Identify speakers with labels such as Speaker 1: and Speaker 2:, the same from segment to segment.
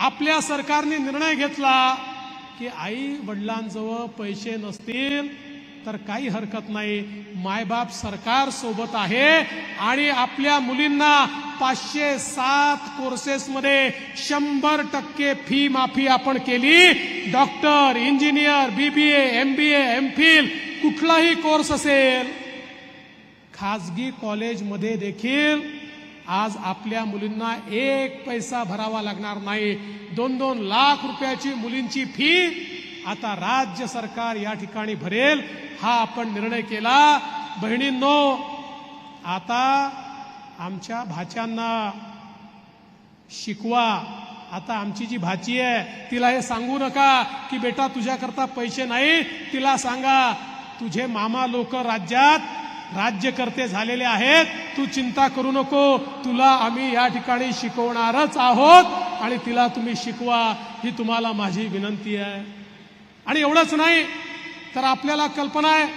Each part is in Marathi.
Speaker 1: आपल्या सरकारने निर्णय घेतला की आई वडिलांजवळ पैसे नसतील तर काही हरकत नाही. मायबाप सरकार सोबत आहे आणि आपल्या मुलींना पाचशे सात कोर्सेसमध्ये शंभर टक्के फी माफी आपण केली. Doctor engineer BBA M B M Phil कुठलाही कोर्स असेल खाजगी कॉलेजमध्ये देखील आज आपल्या मुलींना एक पैसा भरावा लागणार नाही. दोन दोन लाख रुपयाची मुलींची फी आता राज्य सरकार या ठिकाणी भरेल हा आपण निर्णय केला. बहिणींनो आता आमच्या भाच्यांना शिकवा. आता आमची जी भाची आहे तिला हे सांगू नका की बेटा तुझ्याकरता पैसे नाही. तिला सांगा तुझे मामा लोक राज्यात राज्यकर्ते झालेले आहेत. तू चिंता करू नको. तुला आम्ही या ठिकाणी शिकवणारच आहोत आणि तिला तुम्ही शिकवा ही तुम्हाला माझी विनंती आहे. आणि एवढंच नाही तर आपल्याला कल्पना आहे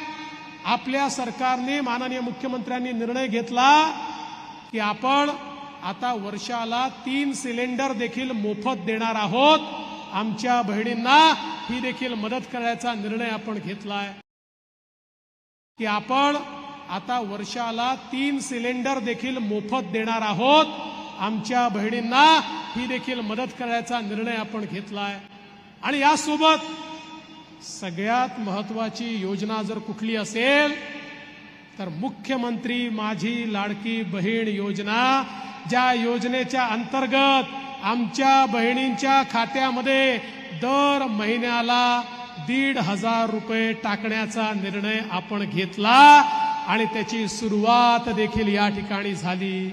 Speaker 1: आपल्या सरकारने माननीय मुख्यमंत्र्यांनी निर्णय घेतला की आपण आता वर्षाला तीन सिलेंडर देखील मोफत देणार आहोत. आमच्या बहिणींना ही देखील मदत करायचा निर्णय आपण घेतलाय. की आपण आता वर्षाला तीन सिलेंडर देखील मोफत देणार आहोत. आमच्या बहिणींना ही देखील मदत करायचा निर्णय आपण घेतलाय. आणि यासोबत सगळ्यात महत्वाची योजना जर कुठली असेल तर मुख्यमंत्री माझी लाडकी बहीण योजना ज्या योजनेच्या अंतर्गत आमच्या बहिणींच्या खात्यामध्ये दर महिन्याला दीड हजार रुपये टाकण्याचा निर्णय आपण घेतला. आणि त्याची सुरुवात देखील या ठिकाणी झाली.